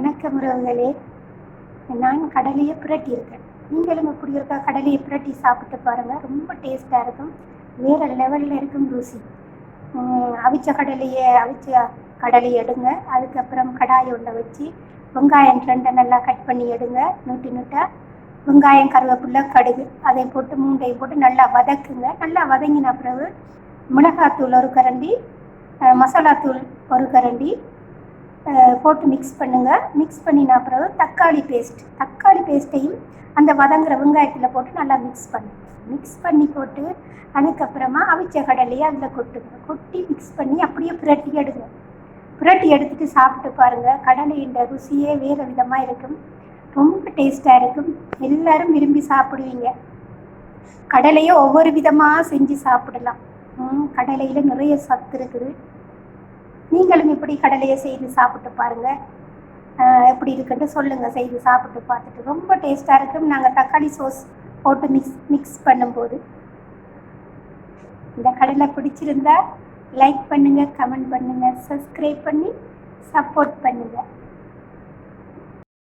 வணக்கம் உறவுகளே. நான் கடலையை புரட்டி இருக்கேன் நீங்களும் எப்படி இருக்கா? கடலையை புரட்டி சாப்பிட்டு பாருங்கள் ரொம்ப டேஸ்ட்டாக இருக்கும். வேறு லெவலில் இருக்கும் ருசி. அவிச்ச கடலையை அவிச்ச கடலை எடுங்க. அதுக்கப்புறம் கடாய் ஒன்றை வச்சு வெங்காயம் ரெண்டை நல்லா கட் பண்ணி எடுங்க. நூட்டி நூட்டா. வெங்காயம் கருவேப்பிலை கடுகு அதை போட்டு மூண்டையும் போட்டு நல்லா வதக்குங்க. நல்லா வதங்கின பிறகு மிளகாத்தூள் ஒரு கரண்டி மசாலாத்தூள் ஒரு கரண்டி போட்டு மிக்ஸ் பண்ணுங்கள் மிக்ஸ் பண்ணின பிறகு தக்காளி பேஸ்ட் தக்காளி பேஸ்ட்டையும் அந்த வதங்குற வெங்காயத்தில் போட்டு நல்லா மிக்ஸ் பண்ணுங்க மிக்ஸ் பண்ணி போட்டு அதுக்கப்புறமா அவிச்ச கடலையை அதில் கொட்டுங்க. கொட்டி மிக்ஸ் பண்ணி அப்படியே புரட்டி எடுங்க. புரட்டி எடுத்துட்டு சாப்பிட்டு பாருங்கள் கடலையின் ருசியே வேறு விதமாக இருக்கும். ரொம்ப டேஸ்ட்டாக இருக்கும். எல்லாரும் விரும்பி சாப்பிடுவீங்க. கடலையை ஒவ்வொரு விதமாக செஞ்சு சாப்பிடலாம். ம், கடலையில் நிறைய சத்து இருக்குது. நீங்களும் இப்படி கடலையை செய்து சாப்பிட்டு பாருங்க. எப்படி இருக்குன்னு சொல்லுங்க. செய்து சாப்பிட்டு பார்த்துட்டு ரொம்ப டேஸ்ட்டாக இருக்கும். நாங்கள் தக்காளி சோஸ் போட்டு மிக்ஸ் மிக்ஸ் பண்ணும்போது. இந்த கடலை பிடிச்சிருந்தா லைக் பண்ணுங்க கமெண்ட் பண்ணுங்க சப்ஸ்கிரைப் பண்ணி சப்போர்ட் பண்ணுங்க.